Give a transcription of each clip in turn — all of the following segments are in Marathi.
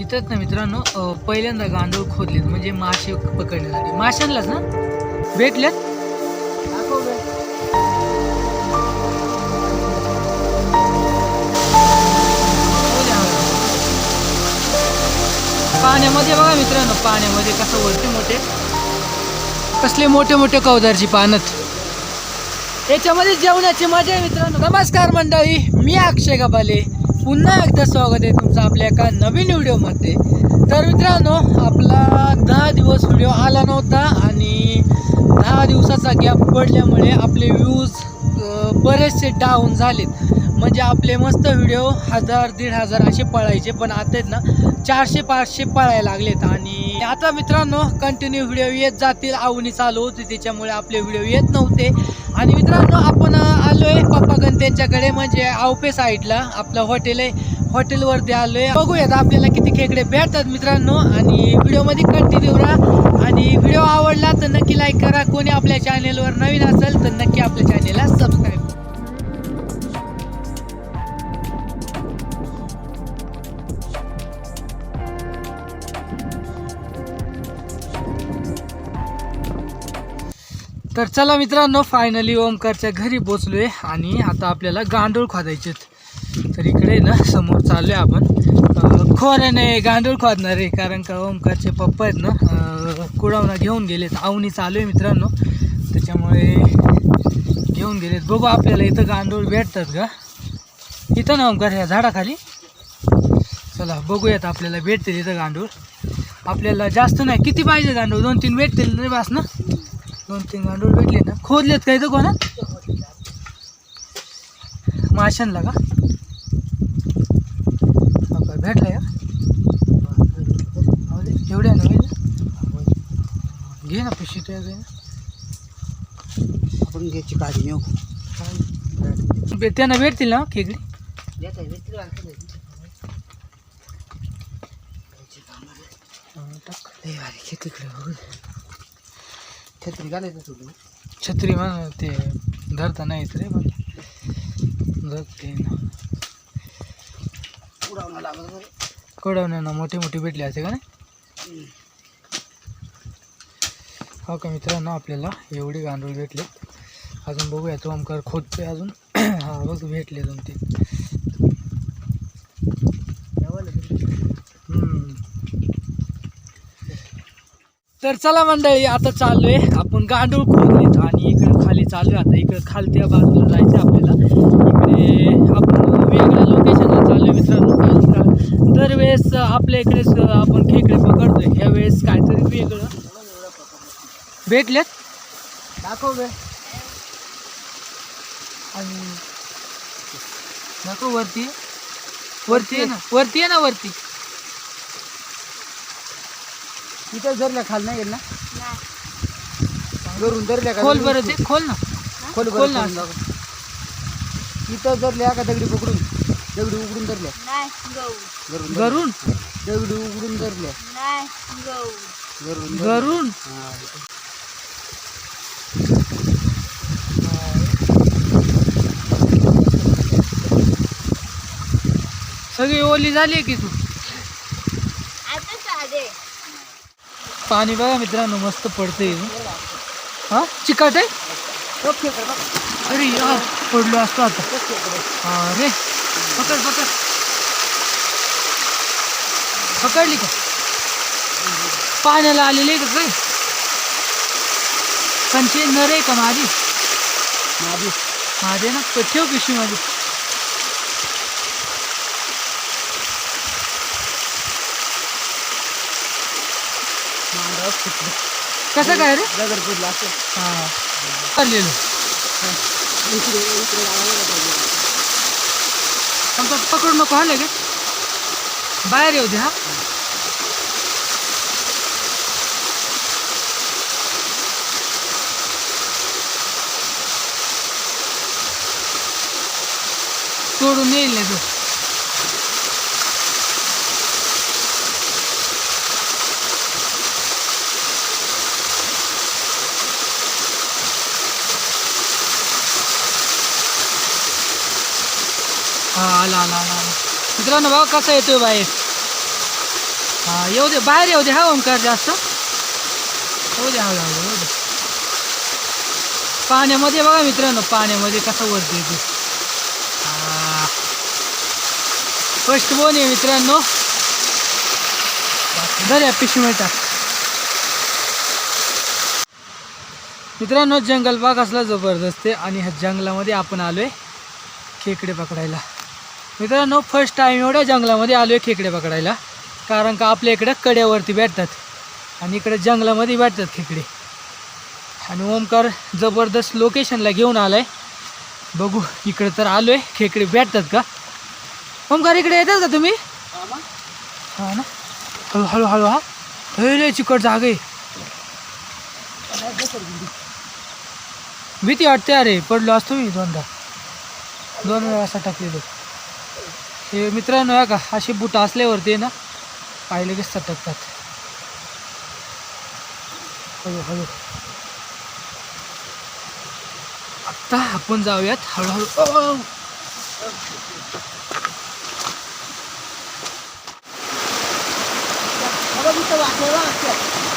तिथंच ना मित्रांनो पहिल्यांदा गांडूळ खोदलेत म्हणजे मासे पकडण्यासाठी. माशांनाच ना? भेटल्यात? पाण्यामध्ये बघा मित्रांनो पाण्यामध्ये कसं वरती मोठे. कसले मोठे मोठे कवदारची पानत याच्यामध्ये जेवणाची मजा आहे मित्रांनो. नमस्कार मंडळी मी अक्षय गबाले. पुन्हा एकदा स्वागत आहे तुमचं आपल्या एका नवीन व्हिडिओमध्ये. तर मित्रांनो आपला दहा दिवस व्हिडिओ आला नव्हता आणि दहा दिवसाचा गॅप पडल्यामुळे आपले व्ह्यूज बरेचसे डाऊन झालेत. म्हणजे आपले मस्त व्हिडिओ हजार दीड हजार असे पळायचे पण आता आहेत ना चारशे पाचशे पळायला लागलेत. आणि आता मित्रांनो कंटिन्यू व्हिडिओ येत जातील. आवणी चालू होती त्याच्यामुळे आपले व्हिडिओ येत नव्हते. आणि मित्रांनो आपण आलोय पप्पागण त्यांच्याकडे म्हणजे आवपे साईडला. आपलं हॉटेल आहे हॉटेलवरती आलोय. बघूयात आपल्याला किती खेकडे भेटतात मित्रांनो. आणि व्हिडिओमध्ये कंटिन्यू राहा. आणि व्हिडिओ आवडला तर नक्की लाईक करा. कोणी आपल्या चॅनेलवर नवीन असेल तर नक्की आपल्या चॅनेलला सबस्क्राईब तर चला मित्रांनो फायनली ओमकारच्या घरी पोचलोय आणि आता आपल्याला गांडूळ खोदायचे तर इकडे ना समोर चाललोय आपण. अं, खोऱ्याने गांडूळ खोदणार आहे कारण का ओमकारचे पप्पा आहेत ना कुडावना घेऊन गेलेत. आवणी चालू आहे मित्रांनो. त्याच्यामुळे घेऊन गेलेत. बघू आपल्याला इथं गांडूळ भेटतात का? इथं ना ओमकार ह्या झाडाखाली. चला बघूयात आपल्याला भेटतील इथं गांडूळ. आपल्याला जास्त नाही किती पाहिजे गांडूळ? दोन तीन भेटतील रे बास ना? दोन तीन गांडूळ भेटले ना. खोदलेत का इथं कोणा? माशांना का? हो का, भेटलंय का? दे, एवढे आहे ना? घे ना घे ना. आपण घ्यायची काळजी नेऊ बे- त्यांना भेटतील ना खेकडी? हा, टाक. छत्री घालायचं तुला छत्री म्हणा ते धरता नाही येत रे पण धरते ना. उडावणं लागत बरं. कडवण्यानं मोठे मोठे भेटले असे का नाही? हो का मित्रांनो आपल्याला एवढे गांडूळ भेटले. अजून बघूया तो ओमकार खोदतोय अजून. हा बघ भेटले दोन तीन तर चला मंडळी आता चाललोय. आपण गांडूळ खोदलेत आणि इकडे खाली चालू आता इकडे खालत्या बाजूला जायचं आपल्याला. इकडे आपण वेगळ्या लोकेशनला चाललोय मित्रांनो. दरवेळेस आपल्या इकडेच आपण खेकडे पकडतोय. ह्या वेळेस काहीतरी वेगळं. भेटलेत दाखव बे. आणि दाखव वरती. वरती आहे ना? वरती आहे ना वरती? इथं धरल्या खाल नाही गेल ना धरून धरल्या का खोल? बरं ते खोल ना खोल खोल ना खोलून दाखव. इथं धरल्या का दगडी पकडून दगडी उघडून धरल्या धरल्या. घरून दगडी उघडून धरल्या. घरून हा. सगळी ओली झाली आहे की तू पाणी बघा मित्रांनो मस्त पडतंय. हा? चिकट? आहे. अरे यार पडलो असतो आता. अरे पकड पकड. पकडली का? पाण्याला आलेली का काय कंचे नर का माझी? माझी. माझे ना? ठेव पिशवी माझी. कसं काय रे? फुटला असं हा. चाललेलो इकडे इकडे. आमचा नको हा लगे बाहेर येऊ दे हा. सोडून येईल नाही तो. आला मित्रांनो बघा कसा येतोय बाहेर. हा येऊ दे बाहेर येऊ दे हा ओंकार जास्त. होऊ दे हा येऊ दे. पाण्यामध्ये बघा मित्रांनो पाण्यामध्ये कसं वरती येते फर्स्ट बोन आहे मित्रांनो. धर पिशवी मिळतात मित्रांनो जंगल बाग असला जबरदस्त आहे आणि ह्या जंगलामध्ये आपण आलोय खेकडे पकडायला. मित्रांनो फर्स्ट टाईम एवढ्या जंगलामध्ये आलो आहे खेकडे पकडायला. कारण का आपल्या इकडं कड्यावरती भेटतात. आणि इकडे जंगलामध्ये भेटतात खेकडे. आणि ओमकार जबरदस्त लोकेशनला घेऊन आलाय. बघू इकडे तर आलोय. खेकडे भेटतात का? ओमकार इकडे येतात का तुम्ही? हा ना? हळू हळू हळू हा हळू चिकट जाग आहे. भीती वाटते अरे पडलो असतो मी दोनदा. दोन वेळा असा टाकलेलो. हे मित्रांनो या का असे बुट असल्यावरती ना पाहिले की सटकतात. हळू हळू. आत्ता आपण जाऊयात हळूहळू.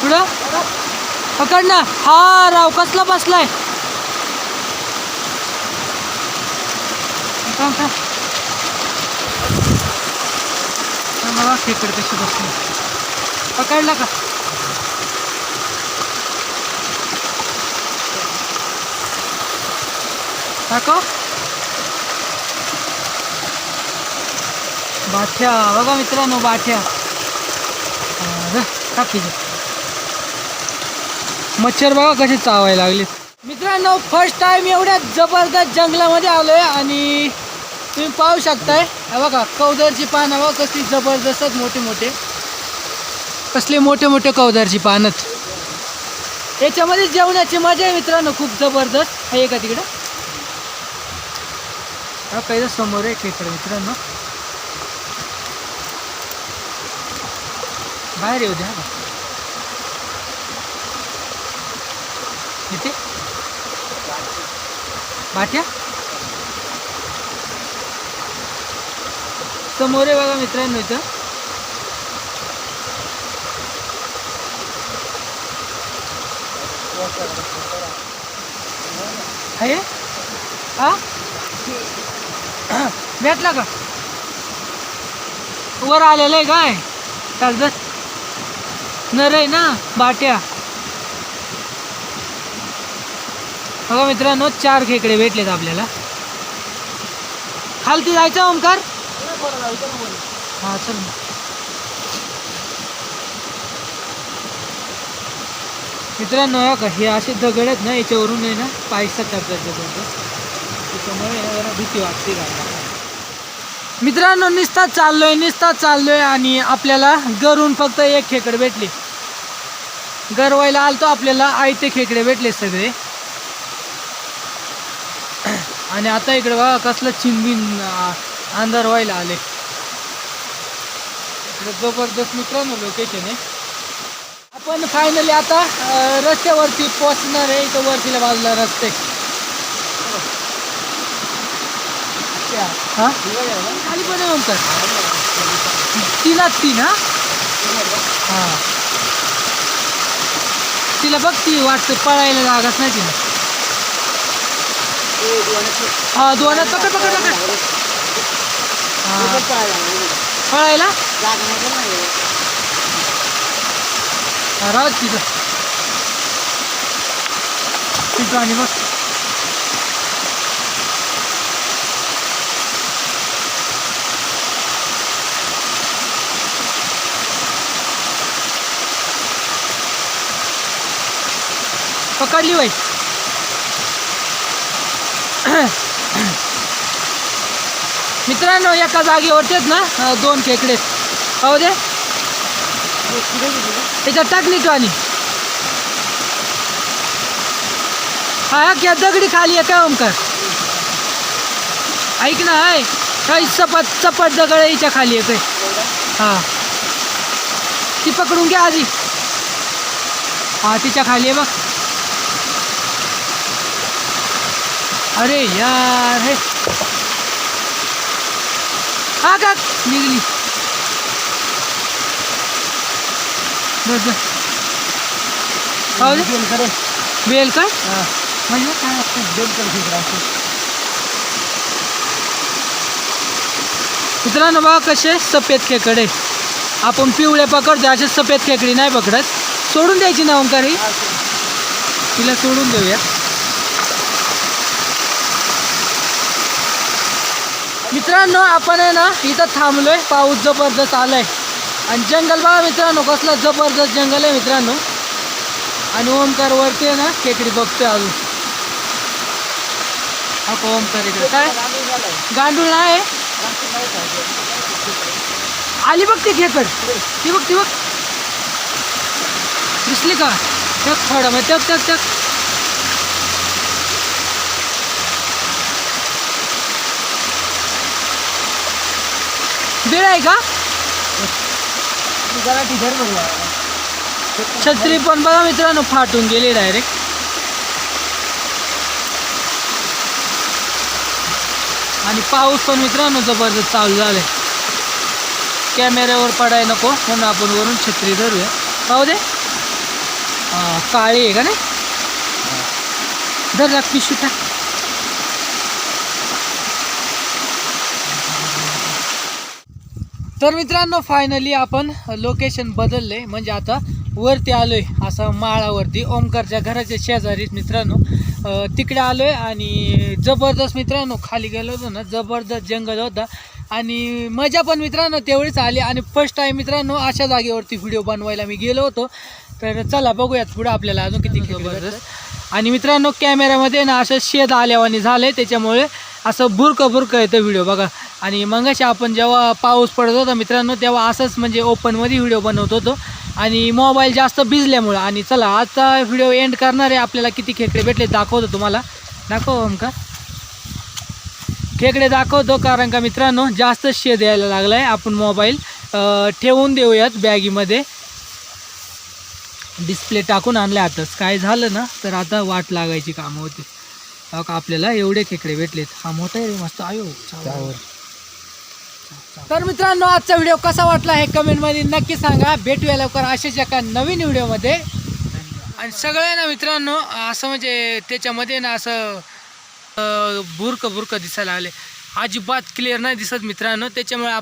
पुढं? पकड ना. हा राव कसला बसलाय? थांब, खेकड कशी बसली? पकडला का? टाको? बाठ्या बघा मित्रांनो बाठ्या. अरे, मच्छर बघा कसे चावायला लागले मित्रांनो फर्स्ट टाइम एवढ्या जबरदस्त जंगलामध्ये आलोय आणि तुम्ही पाहू शकताय. बघा कौदरची पानं बघा कसली जबरदस्त मोठे मोठे. कसले मोठे मोठे कौदरची पानं याच्यामध्ये जेवणाची मजा आहे मित्रांनो खूप जबरदस्त. आहे का तिकडं. हा काही समोर आहे खेकडं मित्रांनो. बाहेर येऊ द्या. इथे. बाट्या. समोर आहे बघा मित्रांनो इथं. आहे? हा? भेटला का? वर आलेलं आहे काय? कागदात नर आहे ना बाट्या. बघा मित्रांनो चार खेकडे भेटलेत आपल्याला. खालती जायचं ओमकार? हां चल. मित्रांनो का हे असे दगड आहेत ना याच्यावरून आहे ना पायसा टाकतात त्याच्यामुळे जरा भीती वाटते गायला. मित्रांनो निस्ता चाललोय निस्ता चाललोय आणि आपल्याला गरून फक्त एक खेकड भेटले. गरवायला आलतो आपल्याला आयते खेकडे भेटले सगळे. आणि आता इकडे बघा कसलं चिंबीन अंधार व्हायला आले. जबरदस्त मित्रांनो लोकेशन आहे. आपण फायनली आता रस्त्यावरती पोचणार आहे. इथं वरतीला बाजूला रस्ते. हा? खाली पण आहे ओमकार तीनात तीन हा हा. तिला बघ ती वाटतं पळायला जागाच नाही तिला. हा दोनात पकड पकड पकड. पळायला हा, राहू दे तिथं तिथं आणि बघ पकडली बाई मित्रांनो एका जागेवरतीच ना दोन खेकडे. पाहू दे. त्याच्यात टाकली तू आणि. हा क्या दगडी खाली आहे काय ओमकार. ऐक ना आहे काही चपट चपट दगड याच्या खाली आहे काय हा. ती पकडून घ्या आधी. हा तिच्या खाली आहे बघ. अरे यार हे. हा का निघली. बस बस. दे बेलकडे बेल काय हा. म्हणजे काय असतं? बेलकडे खेकडा असतो. मित्रांनो बघा कसे सफेद खेकडे. आपण पिवळे पकडतो असे सफेद खेकडी नाही पकडत. सोडून द्यायची ना ओंकार ही? तिला सोडून देऊया. मित्रांनो आपण आहे ना इथं थांबलोय. पाऊस जबरदस्त आलाय. आणि जंगल बघा मित्रांनो कसलं जबरदस्त जंगल आहे मित्रांनो. आणि ओमकार वरती आहे ना खेकडी बघतोय अजून. हा ओमकार इकडे. काय? गांडूळ नाही आली बघ ती खेकड. ती बघ ती बघ. दिसली का? टक थोडं मग टक टक टक बेळ आहे का. छत्री पण बघा मित्रांनो फाटून गेली डायरेक्ट आणि पाऊस पण मित्रांनो जबरदस्त चालू झालाय. कॅमेऱ्यावर पडाय नको म्हणून आपण वरून छत्री धरूया. पाहू दे. काळी आहे का नाही? धर राख पिशवी तर मित्रांनो फायनली आपण लोकेशन बदलले. म्हणजे आता वरती आलोय असं माळावरती ओमकारच्या घराच्या शेजारीच मित्रांनो. तिकडे आलोय आणि जबरदस्त मित्रांनो खाली गेलो होतो ना जबरदस्त जंगल होता. आणि मजा पण मित्रांनो तेवढीच आली. आणि फर्स्ट टाईम मित्रांनो अशा जागेवरती व्हिडिओ बनवायला मी गेलो होतो. तर चला बघूयात पुढे आपल्याला अजून किती जबरदस्त. आणि मित्रांनो कॅमेऱ्यामध्ये ना असं शेद आल्यावानी झालंय. त्याच्यामुळे असं बुरकं बुरकं येतं व्हिडिओ बघा. आणि मगाशी आपण जेव्हा पाऊस पडत होता मित्रांनो तेव्हा असंच म्हणजे ओपनमध्ये व्हिडिओ बनवत होतो. आणि मोबाईल जास्त भिजल्यामुळं आणि चला आता व्हिडिओ एंड करणार आहे. आपल्याला किती खेकडे भेटले दाखवतो तुम्हाला. दाखव का खेकडे दाखवतो कारण का मित्रांनो जास्त शेद यायला लागला आहे आपण मोबाईल ठेवून देऊयात बॅगीमध्ये. डिस्प्ले टाकून आणले आताच काय झालं ना तर आता वाट लागायची कामं होती. हो का आपल्याला एवढे खेकडे भेटलेत. हा मोठा आहे रे मस्त. आयो त्यावर. तर मित्रांनो आजचा व्हिडिओ कसा वाटला हे कमेंटमध्ये नक्की सांगा. भेटूया लवकर असेच एका नवीन व्हिडिओमध्ये आणि सगळ्या ना मित्रांनो असं म्हणजे त्याच्यामध्ये ना असं बुरकं बुरकं दिसायला आले अजिबात क्लिअर नाही दिसत मित्रांनो त्याच्यामुळे